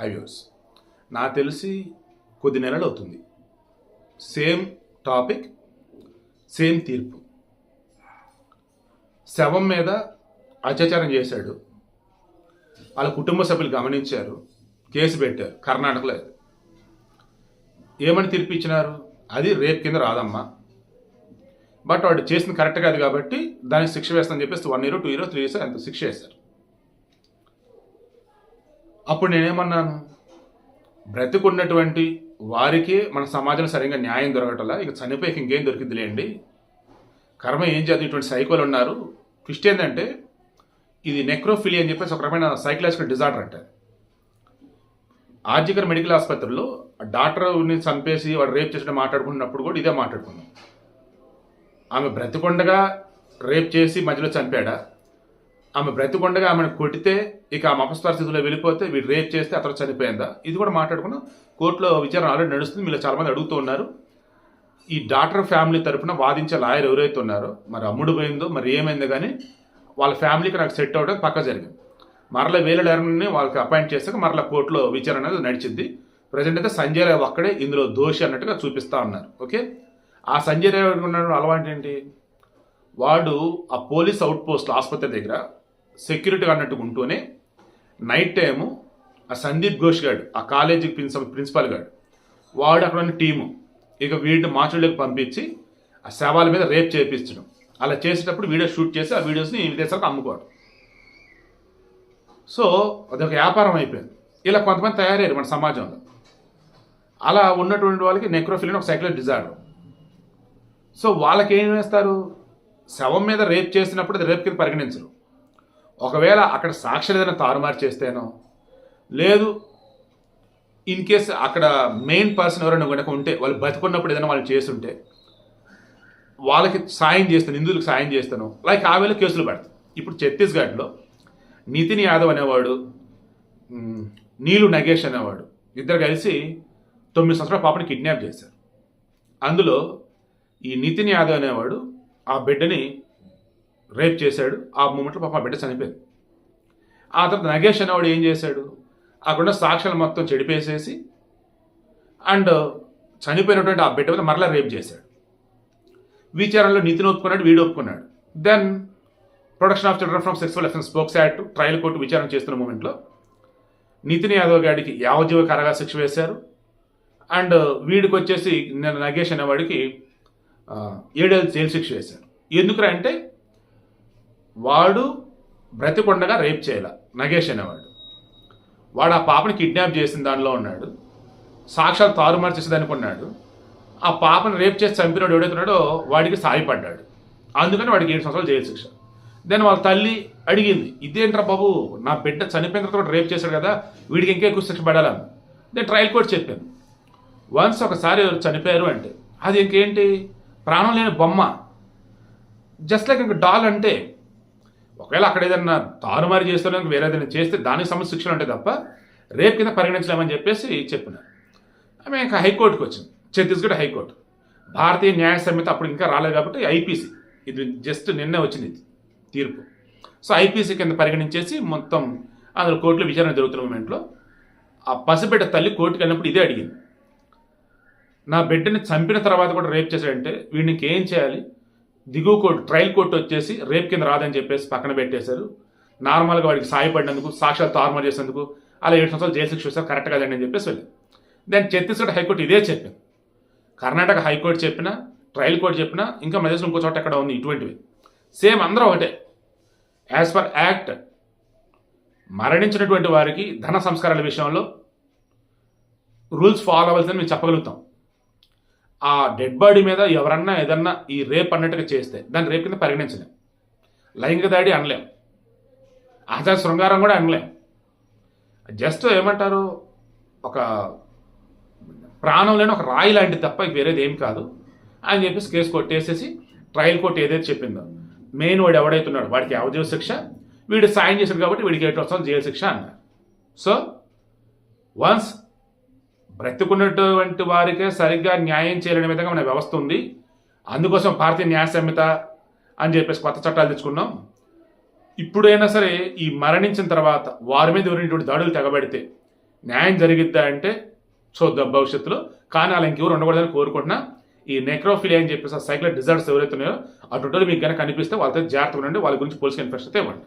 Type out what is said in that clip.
హైవ్యూస్ నాకు తెలిసి కొద్ది నెలలు అవుతుంది సేమ్ టాపిక్ సేమ్ తీర్పు. శవం మీద అత్యాచారం చేశాడు. వాళ్ళ కుటుంబ సభ్యులు గమనించారు కేసు పెట్టారు కర్ణాటకలో ఏమని తీర్పు ఇచ్చినారు? అది రేప్ కింద రాదమ్మా. బట్ వాడు చేసింది కరెక్ట్ కాదు కాబట్టి దానికి శిక్ష వేస్తామని చెప్పేసి one year two year three years అంత శిక్ష వేశారు. అప్పుడు నేనేమన్నాను? బ్రతికున్నటువంటి వారికి మన సమాజంలో సరిగ్గా న్యాయం దొరకటలా ఇక చనిపోయాక ఇంకేం దొరికిందిలేండి కర్మ ఏం చేద్దాం? ఇటువంటి సైకోలు ఉన్నారు. ట్విస్ట్ ఏంటంటే ఇది నెక్రోఫిలి అని చెప్పేసి ఒక రకమైన సైకలాజికల్ డిజార్డర్ అంటే. ఆర్జికర్ మెడికల్ ఆసుపత్రిలో డాక్టర్ని చంపేసి వాడు రేప్ చేసిన మాట్లాడుకున్నప్పుడు కూడా ఇదే మాట్లాడుకున్నాం. ఆమె బ్రతికొండగా రేప్ చేసి మధ్యలో చంపాడా? ఆమె బ్రతికొండగా ఆమెను కొట్టితే ఇక ఆమె అపస్వర స్థితిలో వెళ్ళిపోతే వీడు రేప్ చేస్తే అతను చనిపోయిందా? ఇది కూడా మాట్లాడుకున్నాం కోర్టులో విచారణ ఆల్రెడీ నడుస్తుంది మీరు చాలామంది అడుగుతూ ఉన్నారు. ఈ డాక్టర్ ఫ్యామిలీ తరఫున వాదించే లాయర్ ఎవరైతే ఉన్నారో మరి అమ్ముడు పోయిందో మరి ఏమైందో కానీ వాళ్ళ ఫ్యామిలీకి నాకు సెట్ అవ్వడం పక్క జరిగింది. మరల వేల డైరెక్టర్ని వాళ్ళకి అపాయింట్ చేశాక మరల కోర్టులో విచారణ అనేది నడిచింది. ప్రజెంట్ అయితే సంజయ్ రావు ఒక్కడే ఇందులో దోషి అన్నట్టుగా చూపిస్తా ఉన్నారు. ఓకే? ఆ సంజయ్ రావు ఉన్న అలవాటు ఏంటి? వాడు ఆ పోలీస్ అవుట్ పోస్ట్ ఆసుపత్రి దగ్గర సెక్యూరిటీ అన్నట్టు ఉంటూనే నైట్ టైము ఆ సందీప్ ఘోష్ గారు ఆ కాలేజీ ప్రిన్సిపల్ ప్రిన్సిపల్ గారు వాడు అక్కడ ఉన్న టీము ఇక వీడిని మార్చుల్లోకి పంపించి ఆ శవాల మీద రేప్ చేయించడం అలా చేసేటప్పుడు వీడియో షూట్ చేసి ఆ వీడియోస్ని విదేశాలకు అమ్ముకోవడం. సో అదొక వ్యాపారం అయిపోయింది. ఇలా కొంతమంది తయారయ్యారు మన సమాజంలో. అలా ఉన్నటువంటి వాళ్ళకి నెక్రోఫిలిన్ ఒక సైకిల్ డిజార్డర్ సో వాళ్ళకి ఏం వేస్తారు శవం మీద రేప్ చేసినప్పుడు అది రేప్ కింద పరిగణించరు. ఒకవేళ అక్కడ సాక్షులు ఏదైనా తారుమారు చేస్తేనో లేదు ఇన్ కేస్ అక్కడ మెయిన్ పర్సన్ ఎవరైనా కనుక ఉంటే వాళ్ళు బతుకున్నప్పుడు ఏదైనా వాళ్ళు చేస్తుంటే వాళ్ళకి సాయం చేస్తాను నిందులకు సాయం చేస్తాను లైక్ ఆ వేళ కేసులు పెడతాను ఇప్పుడు ఛత్తీస్గఢ్లో నితిన్ యాదవ్ అనేవాడు నీలు నగేష్ అనేవాడు ఇద్దరు కలిసి తొమ్మిది సంవత్సరాల పాపని కిడ్నాప్ చేశారు. అందులో ఈ నితిన్ యాదవ్ అనేవాడు ఆ బిడ్డని రేప్ చేశాడు ఆ మూమెంట్లో పాప ఆ బిడ్డ చనిపోయింది. ఆ తర్వాత నగేష్ అనేవాడు ఏం చేశాడు? అక్కడున్న సాక్ష్యాలు మొత్తం చెడిపేసేసి అండ్ చనిపోయినటువంటి ఆ బిడ్డ మీద మరలా రేప్ చేశాడు. విచారణలో నితిన్ ఒప్పుకున్నాడు వీడు ఒప్పుకున్నాడు. Then protection of children from sexual offence spokes act trial court విచారణ చేస్తున్న మూమెంట్లో నితిన్ యాదవ్ గారికి యావజీవ కారాగార శిక్ష వేశారు. అండ్ వీడికి వచ్చేసి నగేష్ అనేవాడికి ఏడేళ్ళు జైలు శిక్ష వేశారు. ఎందుకురా అంటే వాడు బ్రతికొండగా రేప్ చేయాల. నగేష్ అనేవాడు. వాడు ఆ పాపని కిడ్నాప్ చేసిన దానిలో ఉన్నాడు. సాక్షాత్ తారుమారు చేసేదానికి ఉన్నాడు. ఆ పాపను రేప్ చేసి చంపినాడు ఎవడైతున్నాడో వాడికి సాయపడ్డాడు. అందుకని వాడికి ఏడు సంవత్సరాలు జైలు శిక్ష. దెన్ వాళ్ళ తల్లి అడిగింది ఇదేంట్రా బాబు నా బిడ్డ చనిపోయిన తర్వాత కూడా రేప్ చేశాడు కదా వీడికి ఇంకా ఎక్కువ శిక్ష పడాలని నేను ట్రయల్ కోర్ట్ చెప్పాను. వన్స్ ఒకసారి ఎవరు చనిపోయారు అంటే అది ఇంకేంటి? ప్రాణం లేని బొమ్మ. జస్ట్ లైక్ ఇంకా డాల్ అంటే ఒకవేళ అక్కడ ఏదన్నా తారుమారు చేస్తున్నందుకు వేరే ఏదైనా చేస్తే దానికి సంబంధించి శిక్షలు ఉంటాయి తప్ప రేపు కింద పరిగణించలేమని చెప్పేసి చెప్పిన ఆమె ఇంకా హైకోర్టుకి వచ్చింది. ఛత్తీస్గఢ్ హైకోర్టు. భారతీయ న్యాయ సంహిత అప్పుడు ఇంకా రాలేదు కాబట్టి ఐపీసీ. ఇది జస్ట్ నిన్నే వచ్చింది ఇది తీర్పు. సో ఐపీసీ కింద పరిగణించేసి మొత్తం అందులో కోర్టులో విచారణ జరుగుతున్న మూమెంట్లో ఆ పసిబిడ్డ తల్లి కోర్టుకి వెళ్ళినప్పుడు ఇదే అడిగింది. నా బిడ్డని చంపిన తర్వాత కూడా రేప్ చేశాడంటే వీడికి ఏం చేయాలి? దిగువ కోర్టు ట్రయల్ కోర్టు వచ్చేసి రేప్ కింద రాదని చెప్పేసి పక్కన పెట్టేశారు. నార్మల్గా వాడికి సాయపడినందుకు సాక్షాత్ తారుమారు చేసినందుకు అలా ఏడు సంవత్సరాలు జైలు శిక్ష వేస్తారు కరెక్ట్ కదండి అని చెప్పేసి వెళ్ళి దాని ఛత్తీస్గఢ్ హైకోర్టు ఇదే చెప్పింది కర్ణాటక హైకోర్టు చెప్పినా ట్రయల్ కోర్టు చెప్పినా ఇంకా మధ్యలో ఇంకో చోట ఎక్కడ ఉంది ఇటువంటివి. సేమ్ అందరూ ఒకటే. యాజ్ పర్ యాక్ట్ మరణించినటువంటి వారికి ధన సంస్కారాల విషయంలో రూల్స్ ఫాలో అవ్వాల్సిందని మేము చెప్పగలుగుతాం. ఆ డెడ్ బాడీ మీద ఎవరన్నా ఏదన్నా ఈ రేప్ అన్నట్టుగా చేస్తే దాన్ని రేప్ కింద పరిగణించలేం. లైంగిక దాడి అనలేం. ఆచార శృంగారం కూడా అనలేం. జస్ట్ ఏమంటారు ఒక ప్రాణం లేని ఒక రాయి లాంటిది తప్ప వేరేది ఏం కాదు. అని చెప్పేసి కేసు కొట్టేసేసి ట్రయల్ కోర్టు ఏదైతే చెప్పిందో మెయిన్ వాడు ఎవడైతున్నాడు వాడికి యావజీవ శిక్ష వీడు సాయం చేశాడు కాబట్టి వీడికి ఎయిట్ వస్తుంది జైలు శిక్ష అన్నారు. సో వన్స్ బ్రతుకున్నటువంటి వారికే సరిగ్గా న్యాయం చేయలేని విధంగా మన వ్యవస్థ ఉంది. అందుకోసం భారతీయ న్యాయ సంహిత అని చెప్పేసి కొత్త చట్టాలు తెచ్చుకున్నాం. ఇప్పుడైనా సరే ఈ మరణించిన తర్వాత వారి మీద ఎవరైనటువంటి దాడులు తెగబడితే న్యాయం జరిగిద్దా అంటే చూద్దాం భవిష్యత్తులో. కానీ అలా ఇంకెవరు ఉండకూడదని కోరుకుంటున్నా. ఈ నెక్రోఫిలియా అని చెప్పేసి ఆ సైకిల్ డిజార్డర్స్ ఎవరైతే ఉన్నాయో అటువంటి మీకు కనుక కనిపిస్తే వాళ్ళతో జాగ్రత్తగా ఉండండి. వాళ్ళ గురించి పోలీసుకి ఇన్ఫెక్షన్ ఇవ్వండి.